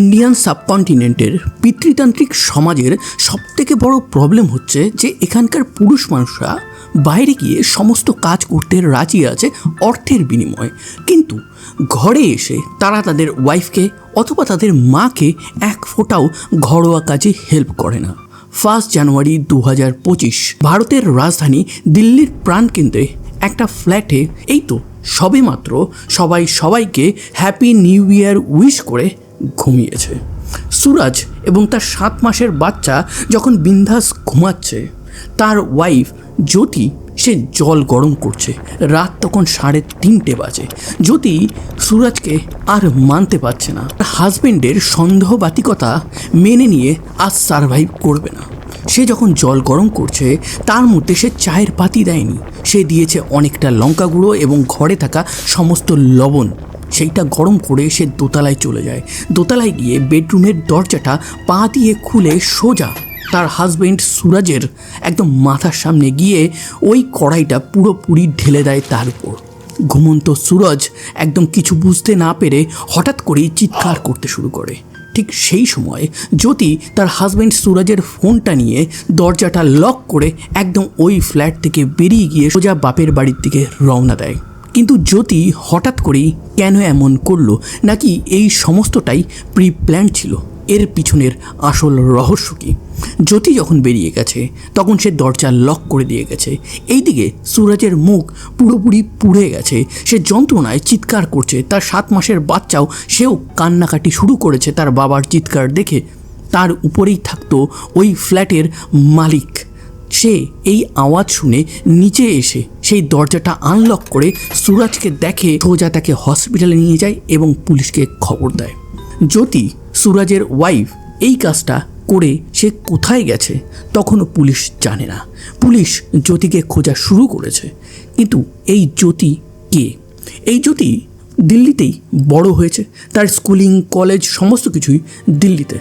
Indian সাবকন্টিনেন্টের পিতৃতান্ত্রিক সমাজের সবথেকে বড় প্রবলেম হচ্ছে যে এখানকার পুরুষ মানুষরা বাইরে গিয়ে সমস্ত কাজ করতে রাজি আছে অর্থের বিনিময়ে। কিন্তু ঘরে এসে তারা তাদের ওয়াইফকে অথবা তাদের মাকে এক ফোঁটাও ঘরোয়া কাজে হেল্প করে না। ফার্স্ট জানুয়ারি দু হাজার পঁচিশ, ভারতের রাজধানী দিল্লির প্রাণকেন্দ্রে একটা ফ্ল্যাটে এই তো, সবেমাত্র সবাই সবাইকে হ্যাপি নিউ ইয়ার উইশ করে ঘুমিয়েছে। সুরাজ এবং তার সাত মাসের বাচ্চা যখন বিন্দাস ঘুমাচ্ছে, তার ওয়াইফ জ্যোতি সে জল গরম করছে। রাত তখন সাড়ে তিনটে বাজে। জ্যোতি সুরাজকে আর মানতে পারছে না। তার হাজবেন্ডের সন্দেহবাতিকতা মেনে নিয়ে আর সারভাইভ করবে না। সে যখন জল গরম করছে, তার মধ্যে সে চায়ের পাতি দেয়নি। সে দিয়েছে অনেকটা লঙ্কা গুঁড়ো এবং ঘরে থাকা সমস্ত লবণ। সেইটা গরম করে সে দোতলায় চলে যায়। দোতলায় গিয়ে বেডরুমের দরজাটা পা দিয়ে খুলে সোজা তার হাজবেন্ড সুরাজের একদম মাথার সামনে গিয়ে ওই কড়াইটা পুরোপুরি ঢেলে দেয় তার উপর। ঘুমন্ত সুরজ একদম কিছু বুঝতে না পেরে হঠাৎ করেই চিৎকার করতে শুরু করে। ঠিক সেই সময় জ্যোতি তার হাজব্যান্ড সুরজের ফোনটা নিয়ে দরজাটা লক করে একদম ওই ফ্ল্যাট থেকে বেরিয়ে গিয়ে সোজা বাপের বাড়ির দিকে রওনা দেয়। কিন্তু জ্যোতি হঠাৎ করেই কেন এমন করল? নাকি এই সমস্তটাই প্রি প্ল্যান ছিল? এর পিছনের আসল রহস্য কী? জ্যোতি যখন বেরিয়ে গেছে, তখন সে দরজা লক করে দিয়ে গেছে। এইদিকে সুরজের মুখ পুরোপুরি পুড়ে গেছে। সে যন্ত্রণায় চিৎকার করছে। তার সাত মাসের বাচ্চাও সেও কান্নাকাটি শুরু করেছে তার বাবার চিৎকার দেখে। তার উপরেই থাকতো ওই ফ্ল্যাটের মালিক। সে এই আওয়াজ শুনে নিচে এসে সেই দরজাটা আনলক করে সুরাজকে দেখে সোজা তাকে হসপিটালে নিয়ে যায় এবং পুলিশকে খবর দেয়। জ্যোতি সুরাজের ওয়াইফ এই কাজটা করে সে কোথায় গেছে, তখনও পুলিশ জানে না। পুলিশ জ্যোতিকে খোঁজা শুরু করেছে। কিন্তু এই জ্যোতি কে? এই জ্যোতি দিল্লিতেই বড় হয়েছে। তার স্কুলিং কলেজ সমস্ত কিছুই দিল্লিতে।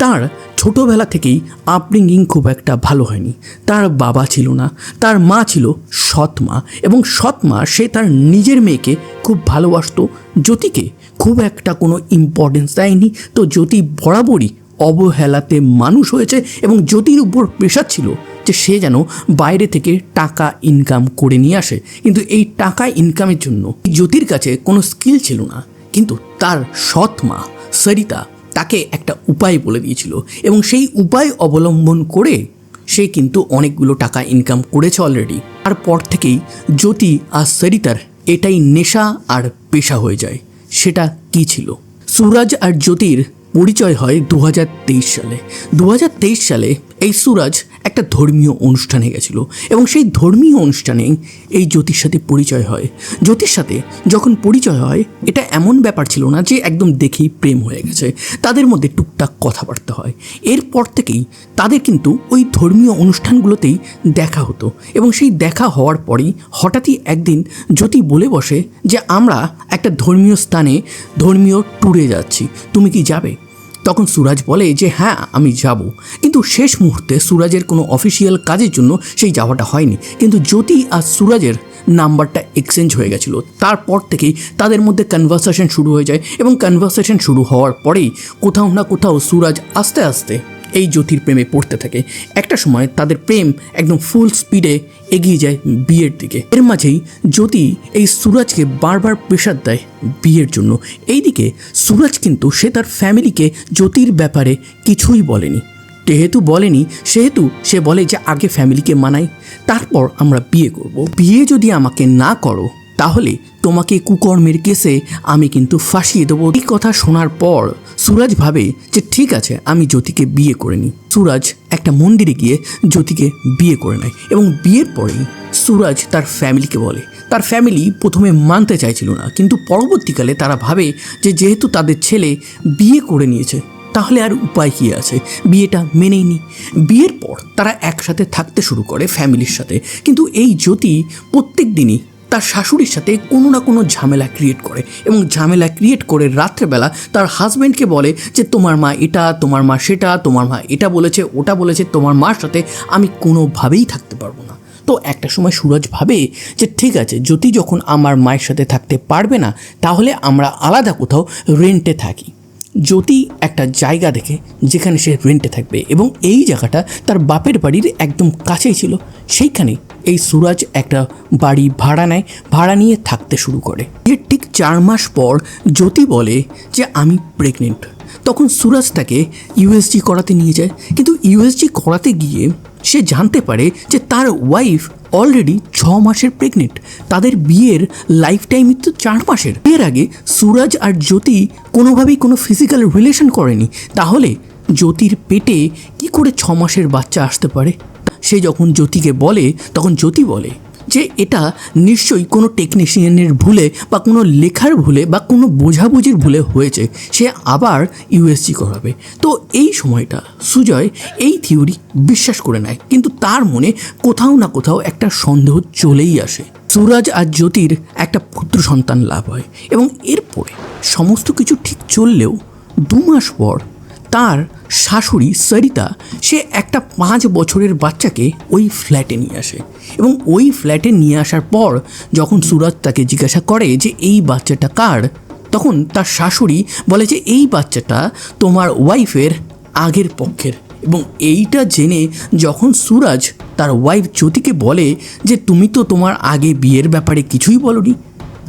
তার ছোটোবেলা থেকেই আপব্রিঙ্গিং খুব একটা ভালো হয়নি। তার বাবা ছিল না, তার মা ছিল সৎ মা এবং সৎ মা সে তার নিজের মেয়েকে খুব ভালোবাসতো। জ্যোতিকে খুব একটা কোনো ইম্পর্টেন্স দেয়নি। তো জ্যোতি বরাবরই অবহেলাতে মানুষ হয়েছে এবং জ্যোতির উপর প্রেশার ছিল যে সে যেন বাইরে থেকে টাকা ইনকাম করে নিয়ে আসে। কিন্তু এই টাকা ইনকামের জন্য জ্যোতির কাছে কোনো স্কিল ছিল না। কিন্তু তার সৎ মা সরিতা তাকে একটা উপায় বলে দিয়েছিল। এবং সেই উপায় অবলম্বন করে সে কিন্তু অনেকগুলো টাকা ইনকাম করেছে অলরেডি তারপর থেকেই জ্যোতি আর সরিতার এটাই নেশা আর পেশা হয়ে যায়। সেটা কি ছিল? সুরাজ আর জ্যোতির পরিচয় হয় দু হাজার তেইশ সালে। দু হাজার তেইশ সালে এই সুরাজ একটা ধর্মীয় অনুষ্ঠানে গেছিল এবং সেই ধর্মীয় অনুষ্ঠানে এই জ্যোতির সাথে পরিচয় হয়। জ্যোতির সাথে যখন পরিচয় হয়, এটা এমন ব্যাপার ছিল না যে একদম দেখেই প্রেম হয়ে গেছে। তাদের মধ্যে টুকটাক কথাবার্তা হয়। এরপর থেকেই তাদের কিন্তু ওই ধর্মীয় অনুষ্ঠানগুলোতেই দেখা হতো এবং সেই দেখা হওয়ার পরেই হঠাৎই একদিন জ্যোতি বলে বসে যে, আমরা একটা ধর্মীয় স্থানে ধর্মীয় ট্যুরে যাচ্ছি। তুমি কি যাবে? তখন সুরাজ বলে যে হ্যাঁ আমি যাব। কিন্তু শেষ মুহূর্তে সুরাজের কোনো অফিসিয়াল কাজের জন্য সেই যাওয়াটা হয়নি। কিন্তু জ্যোতি আর সুরাজের নাম্বারটা এক্সচেঞ্জ হয়ে গেছিল। তারপর থেকেই তাদের মধ্যে কনভারসেশন শুরু হয়ে যায় এবং কনভারসেশন শুরু হওয়ার পরেই কোথাও না কোথাও সুরাজ আস্তে আস্তে এই জ্যোতির প্রেমে পড়তে থাকে। একটা সময় তাদের প্রেম একদম ফুল স্পিডে এগিয়ে যায় বিয়ের দিকে। এর মাঝেই জ্যোতি এই সুরাজকে বারবার প্রেশার দেয় বিয়ের জন্য। এইদিকে সুরাজ কিন্তু সে তার ফ্যামিলিকে জ্যোতির ব্যাপারে কিছুই বলেনি। যেহেতু বলেনি, সেহেতু সে বলে যে আগে ফ্যামিলিকে মানাই, তারপর আমরা বিয়ে করব। বিয়ে যদি আমাকে না করো তাহলে তোমাকে কুকর্মের কেসে আমি কিন্তু ফাঁসিয়ে দেবো। এই কথা শোনার পর সুরাজ ভাবে যে ঠিক আছে, আমি জ্যোতিকে বিয়ে করে নিই। সুরাজ একটা মন্দিরে গিয়ে জ্যোতিকে বিয়ে করে নেয় এবং বিয়ের পরেই সুরাজ তার ফ্যামিলিকে বলে। তার ফ্যামিলি প্রথমে মানতে চাইছিল না, কিন্তু পরবর্তীকালে তারা ভাবে যে যেহেতু তাদের ছেলে বিয়ে করে নিয়েছে, তাহলে আর উপায় কী আছে? বিয়েটা মেনেই নি বিয়ের পর তারা একসাথে থাকতে শুরু করে ফ্যামিলির সাথে। কিন্তু এই জ্যোতি প্রত্যেক দিনই তার শাশুড়ির সাথে কোনো না কোনো ঝামেলা ক্রিয়েট করে এবং ঝামেলা ক্রিয়েট করে রাত্রেবেলা তার হাজব্যান্ডকে বলে যে, তোমার মা এটা, তোমার মা সেটা, তোমার মা এটা বলেছে, ওটা বলেছে, তোমার মার সাথে আমি কোনোভাবেই থাকতে পারব না। তো একটা সময় সুরজ ভাবে যে, ঠিক আছে, যদি যখন আমার মায়ের সাথে থাকতে পারবে না, তাহলে আমরা আলাদা কোথাও রেন্টে থাকি। জ্যোতি একটা জায়গা দেখে যেখানে সে রেন্টে থাকবে এবং এই জায়গাটা তার বাপের বাড়ির একদম কাছেই ছিল, সেইখানে এই সুরাজ একটা বাড়ি ভাড়া নেয়, ভাড়া নিয়ে থাকতে শুরু করে। এর ঠিক চার মাস পর জ্যোতি বলে যে, আমি প্রেগনেন্ট তখন সুরাজ তাকে ইউএসজি করাতে নিয়ে যায়। কিন্তু ইউএসজি করাতে গিয়ে সে জানতে পারে যে, তার ওয়াইফ অলরেডি ছ মাসের প্রেগনেন্ট তাদের বিয়ের লাইফ টাইম তো চার মাসের। এর আগে সুরাজ আর জ্যোতি কোনোভাবেই কোনো ফিজিক্যাল রিলেশন করেনি। তাহলে জ্যোতির পেটে কি করে ছ মাসের বাচ্চা আসতে পারে? সে যখন জ্যোতিকে বলে, তখন জ্যোতি বলে যে, এটা নিশ্চয়ই কোনো টেকনিশিয়ানের ভুলে বা কোনো লেখার ভুলে বা কোনো বোঝাবুঝির ভুলে হয়েছে। সে আবার ইউএসজি করাবে। তো এই সময়টা সুজয় এই থিওরি বিশ্বাস করে নেয়। কিন্তু তার মনে কোথাও না কোথাও একটা সন্দেহ চলেই আসে। সুরাজ আর জ্যোতির একটা পুত্র সন্তান লাভ হয় এবং এরপরে সমস্ত কিছু ঠিক চললেও দু মাস পর তার শাশুড়ি সরিতা, সে একটা পাঁচ বছরের বাচ্চাকে ওই ফ্ল্যাটে নিয়ে আসে এবং ওই ফ্ল্যাটে নিয়ে আসার পর যখন সুরজ তাকে জিজ্ঞাসা করে যে এই বাচ্চাটা কার, তখন তার শাশুড়ি বলে যে এই বাচ্চাটা তোমার ওয়াইফের আগের পক্ষের এবং এইটা জেনে যখন সুরাজ তার ওয়াইফ জ্যোতিকে বলে যে তুমি তো তোমার আগে বিয়ের ব্যাপারে কিছুই বলনি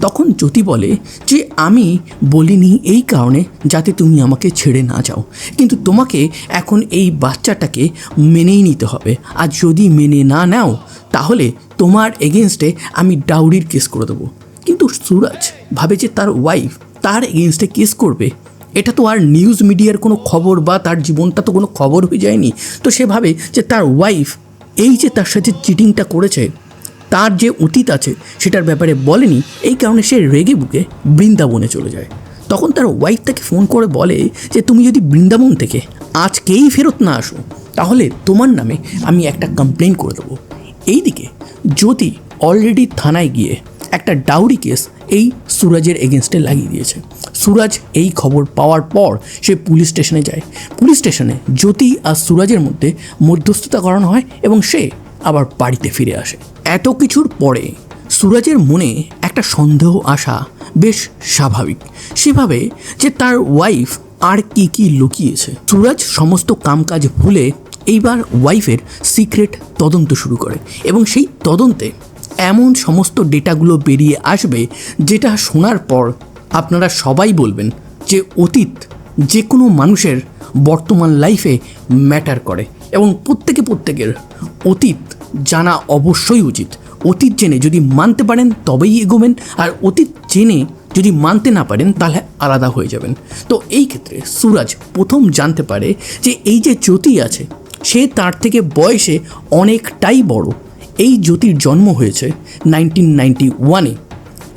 তখন জ্যোতি বলে যে, আমি বলিনি এই কারণে যাতে তুমি আমাকে ছেড়ে না যাও। কিন্তু তোমাকে এখন এই বাচ্চাটাকে মেনেই নিতে হবে। আর যদি মেনে না নাও, তাহলে তোমার এগেনস্টে আমি ডাউরির কেস করে দেবো। কিন্তু সুরাজ ভাবে যে তার ওয়াইফ তার এগেনস্টে কেস করবে, এটা তো আর নিউজ মিডিয়ার কোনো খবর বা তার জীবনটা তো কোনো খবর হয়ে যায়নি। তো সে ভাবে যে তার ওয়াইফ এই যে তার সাথে চিটিংটা করেছে তার যে অতীত আছে সেটার ব্যাপারে বলেনি, এই কারণে সে রেগে বুকে বৃন্দাবনে চলে যায়। তখন তার ওয়াইফ তাকে ফোন করে বলে যে, তুমি যদি বৃন্দাবন থেকে আজকেই ফেরত না আসো, তাহলে তোমার নামে আমি একটা কমপ্লেন করে দেবো। এইদিকে জ্যোতি অলরেডি থানায় গিয়ে একটা ডাউরি কেস এই সুরাজের এগেনস্টে লাগিয়ে দিয়েছে। সুরাজ এই খবর পাওয়ার পর সে পুলিশ স্টেশনে যায়। পুলিশ স্টেশনে জ্যোতি আর সুরাজের মধ্যে মধ্যস্থতা করানো হয় এবং সে আবার বাড়িতে ফিরে আসে। এত কিছুর পরে সুরাজের মনে একটা সন্দেহ আসা বেশ স্বাভাবিক। সেভাবে যে তার ওয়াইফ আর কি কি লুকিয়েছে। সুরাজ সমস্ত কামকাজ ভুলে এইবার ওয়াইফের সিক্রেট তদন্ত শুরু করে এবং সেই তদন্তে এমন সমস্ত ডেটাগুলো বেরিয়ে আসবে যেটা শোনার পর আপনারা সবাই বলবেন যে অতীত যে কোনো মানুষের বর্তমান লাইফে ম্যাটার করে এবং প্রত্যেকে প্রত্যেকের অতীত জানা অবশ্যই উচিত। অতীত জেনে যদি মানতে পারেন, তবেই এগোবেন, আর অতীত জেনে যদি মানতে না পারেন, তাহলে আলাদা হয়ে যাবেন। তো এই ক্ষেত্রে সুরাজ প্রথম জানতে পারে যে এই যে জ্যোতি আছে, সে তার থেকে বয়সে অনেকটাই বড়। এই জ্যোতির জন্ম হয়েছে নাইনটিন নাইনটি ওয়ানে।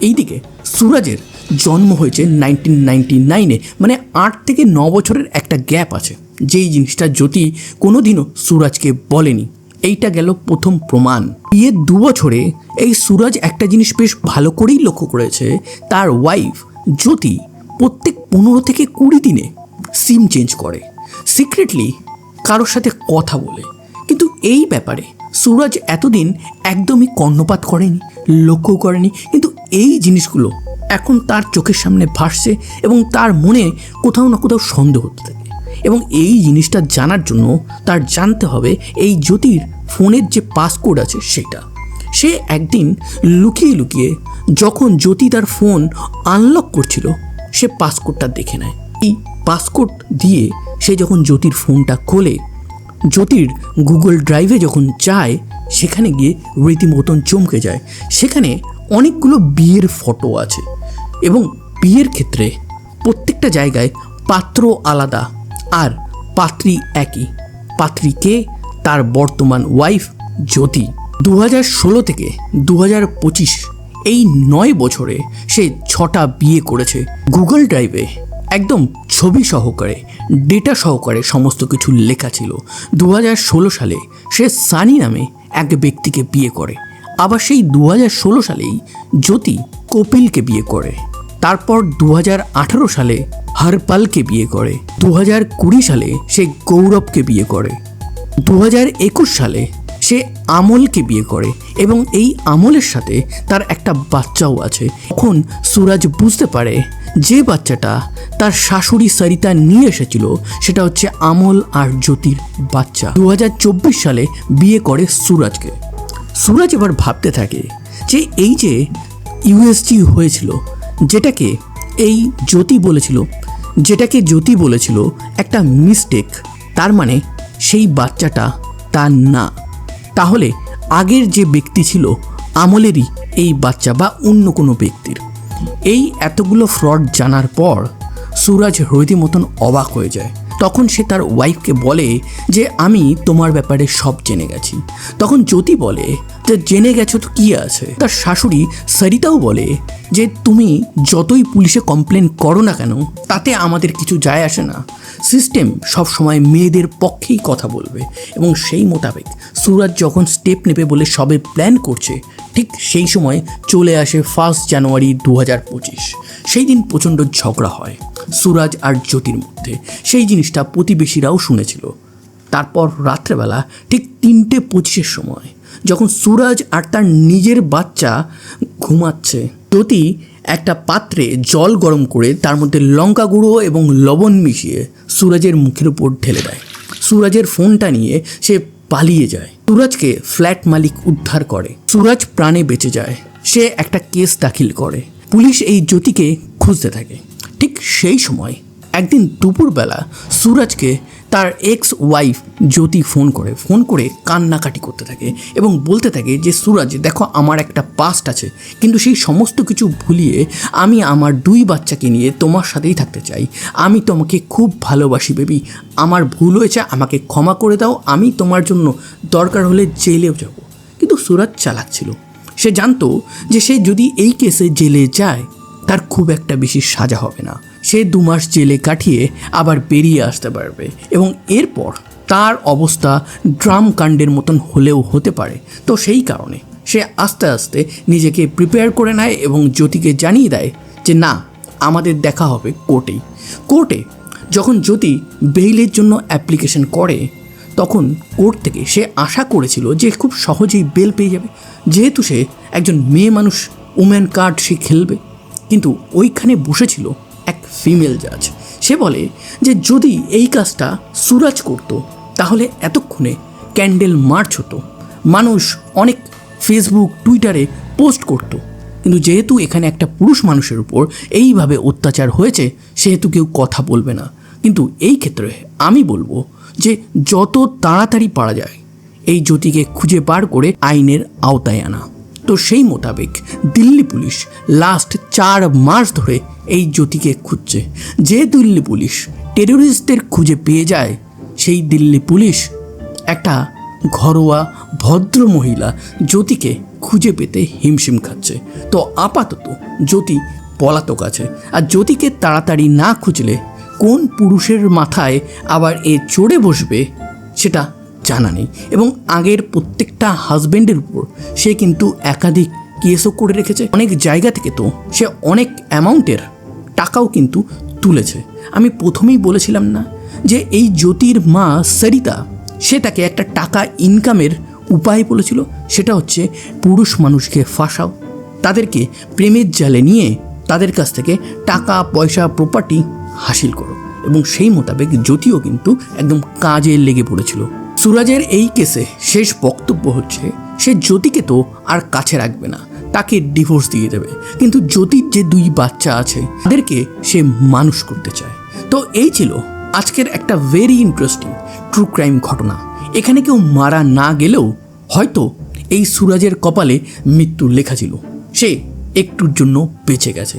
এইদিকে সুরাজের জন্ম হয়েছে নাইনটিন নাইনটি নাইনে মানে আট থেকে ন বছরের একটা গ্যাপ আছে। যেই জিনিসটা জ্যোতি কোনোদিনও সুরাজকে বলেনি। এইটা গেল প্রথম প্রমাণ। বিয়ের দু বছরে এই সুরাজ একটা জিনিস বেশ ভালো করেই লক্ষ্য করেছে, তার ওয়াইফ জ্যোতি প্রত্যেক পনেরো থেকে কুড়ি দিনে সিম চেঞ্জ করে। সিক্রেটলি কারোর সাথে কথা বলে। কিন্তু এই ব্যাপারে সুরজ এতদিন একদমই কর্ণপাত করেনি লক্ষ্য করেনি। কিন্তু এই জিনিসগুলো এখন তার চোখের সামনে ভাসছে এবং তার মনে কোথাও না কোথাও সন্দেহ হতে থাকে। এবং এই জিনিসটা জানার জন্য তার জানতে হবে এই জ্যোতির ফোনের যে পাসকোড আছে সেটা। সে একদিন লুকিয়ে লুকিয়ে যখন জ্যোতি তার ফোন আনলক করছিল, সে পাসকোডটা দেখে নেয়। এই পাসকোড দিয়ে সে যখন জ্যোতির ফোনটা খোলে, জ্যোতির গুগল ড্রাইভে যখন যায়, সেখানে গিয়ে রীতিমতন চমকে যায়। সেখানে অনেকগুলো বিয়ের ফটো আছে এবং বিয়ের ক্ষেত্রে প্রত্যেকটা জায়গায় পাত্র আলাদা আর পাত্রী একই। পাত্রীকে তার বর্তমান ওয়াইফ জ্যোতি। দু ষোলো থেকে দু পঁচিশ এই নয় বছরে সে ছটা বিয়ে করেছে। গুগল ড্রাইভে একদম ছবি সহকারে ডেটা সহকারে সমস্ত কিছু লেখা ছিল। দু হাজার ষোলো সালে সে সানি নামে এক ব্যক্তিকে বিয়ে করে। আবার সেই দু হাজার ষোলো সালেই জ্যোতি কপিলকে বিয়ে করে। তারপর দু হাজার আঠারো সালে হরপালকে বিয়ে করে। দু হাজার কুড়ি সালে সে গৌরবকে বিয়ে করে। দু হাজার একুশ সালে সে আমলকে বিয়ে করে এবং এই আমলের সাথে তার একটা বাচ্চাও আছে। তখন সুরাজ বুঝতে পারে যে বাচ্চাটা তার শাশুড়ি সারিতা নিয়ে এসেছিল, সেটা হচ্ছে আমল আর জ্যোতির বাচ্চা। দু হাজার চব্বিশ সালে বিয়ে করে সুরাজকে। সুরাজ এবার ভাবতে থাকে যে এই যে ইউএসজি হয়েছিল, যেটাকে এই জ্যোতি বলেছিল, যেটাকে জ্যোতি বলেছিল একটা মিস্টেক, তার মানে সেই বাচ্চাটা তার না। তাহলে আগের যে ব্যক্তি ছিল, আমলেরই এই বাচ্চা বা অন্য কোনো ব্যক্তির। এই এতগুলো ফ্রড জানার পর সুরাজ মতন অবাক হয়ে যায়। তখন সে তার ওয়াইফকে বলে যে, আমি তোমার ব্যাপারে সব জেনে গেছি। তখন জ্যোতি বলে যে জেনে গেছো তো কী আছে? তার শাশুড়ি সরিতাও বলে যে, তুমি যতই পুলিশে কমপ্লেন করো না কেন, তাতে আমাদের কিছু যায় আসে না। সিস্টেম সব সময় মেয়েদের পক্ষেই কথা বলবে এবং সেই মোতাবেক সুরাজ যখন স্টেপ নেবে বলে সবে প্ল্যান করছে, ঠিক সেই সময় চলে আসে ফার্স্ট জানুয়ারি দু হাজার পঁচিশ। সেই দিন প্রচণ্ড ঝগড়া হয়। সুরাজ আর জ্যোতির মধ্যে। সেই জিনিসটা প্রতিবেশীরাও শুনেছিল। তারপর রাত্রেবেলা ঠিক তিনটে পঁচিশের সময় যখন সুরাজ আর তার নিজের বাচ্চা ঘুমাচ্ছে, জ্যোতি একটা পাত্রে জল গরম করে তার মধ্যে লঙ্কা গুঁড়ো এবং লবণ মিশিয়ে সুরাজের মুখের উপর ঢেলে দেয়। সুরাজের ফোনটা নিয়ে সে পালিয়ে যায়। সুরাজকে ফ্ল্যাট মালিক উদ্ধার করে। সুরাজ প্রাণে বেঁচে যায়। সে একটা কেস দাখিল করে। পুলিশ এই জ্যোতিকে খুঁজতে থাকে। ঠিক সেই সময় একদিন দুপুরবেলা সুরাজকে তার এক্স ওয়াইফ জ্যোতি ফোন করে ফোন করে কান্নাকাটি করতে থাকে এবং বলতে থাকে যে, সুরাজ, দেখো আমার একটা পাস্ট আছে, কিন্তু সেই সমস্ত কিছু ভুলিয়ে আমি আমার দুই বাচ্চাকে নিয়ে তোমার সাথেই থাকতে চাই। আমি তোমাকে খুব ভালোবাসি বেবি আমার ভুল হয়েছে, আমাকে ক্ষমা করে দাও। আমি তোমার জন্য দরকার হলে জেলেও যাব। কিন্তু সুরাজ চালাচ্ছিল সে জানতো যে সে যদি এই কেসে জেলে যায় তার খুব একটা বেশি সাজা হবে না। সে দু মাস জেলে কাটিয়ে আবার বেরিয়ে আসতে পারবে এবং এরপর তার অবস্থা ড্রাম কাণ্ডের মতন হলেও হতে পারে। তো সেই কারণে সে আস্তে আস্তে নিজেকে প্রিপেয়ার করে নেয় এবং জ্যোতিকে জানিয়ে দেয় যে, না, আমাদের দেখা হবে কোর্টেই। কোর্টে যখন জ্যোতি বেইলের জন্য অ্যাপ্লিকেশন করে, তখন কোর্ট থেকে সে আশা করেছিল যে খুব সহজেই বেল পেয়ে যাবে। যেহেতু সে একজন মেয়ে মানুষ উম্যান কার্ড সে খেলবে। কিন্তু ওইখানে বসেছিল এক ফিমেল জাজ সে বলে যে, যদি এই কাজটা সুরাজ করত, তাহলে এতক্ষণে ক্যান্ডেল মার্চ হতো। মানুষ অনেক ফেসবুক, টুইটারে পোস্ট করত। কিন্তু যেহেতু এখানে একটা পুরুষ মানুষের উপর এইভাবে অত্যাচার হয়েছে, সেহেতু কেউ কথা বলবে না। কিন্তু এই ক্ষেত্রে আমি বলব যে, যত তাড়াতাড়ি পারা যায়, এই জ্যোতিকে খুঁজে বার করে আইনের আওতায় আনা। তো সেই মোতাবেক দিল্লি পুলিশ লাস্ট চার মাস ধরে এই জ্যোতিকে খুঁজছে। যে দিল্লি পুলিশ টেরোরিস্টদের খুঁজে পেয়ে যায়, সেই দিল্লি পুলিশ একটা ঘরোয়া ভদ্র মহিলা জ্যোতিকে খুঁজে পেতে হিমশিম খাচ্ছে। তো আপাতত জ্যোতি পলাতক আছে। আর জ্যোতিকে তাড়াতাড়ি না খুঁজলে কোন পুরুষের মাথায় আবার এ চড়ে বসবে, সেটা জানা নেই এবং আগের প্রত্যেকটা হাজবেন্ডের উপর সে কিন্তু একাধিক কেসও করে রেখেছে। অনেক জায়গা থেকে তো সে অনেক অ্যামাউন্টের টাকাও কিন্তু তুলেছে। আমি প্রথমেই বলেছিলাম না যে এই জ্যোতির মা সরিতা, সে তাকে একটা টাকা ইনকামের উপায় বলেছিল, সেটা হচ্ছে পুরুষ মানুষকে ফাঁসাও। তাদেরকে প্রেমের জালে নিয়ে তাদের কাছ থেকে টাকা, পয়সা প্রপার্টি হাসিল করো। এবং সেই মোতাবেক জ্যোতিও কিন্তু একদম কাজে লেগে পড়েছিল। সুরাজের এই কেসে শেষ বক্তব্য হচ্ছে, সে জ্যোতিকে তো আর কাছে রাখবে না, তাকে ডিভোর্স দিয়ে দেবে। কিন্তু জ্যোতির যে দুই বাচ্চা আছে, তাদেরকে সে মানুষ করতে চায়। তো এই ছিল আজকের একটা ভেরি ইন্টারেস্টিং ট্রু ক্রাইম ঘটনা। এখানে কেউ মারা না গেলেও হয়তো এই সুরাজের কপালে মৃত্যু লেখা ছিল। সে একটুর জন্য বেঁচে গেছে।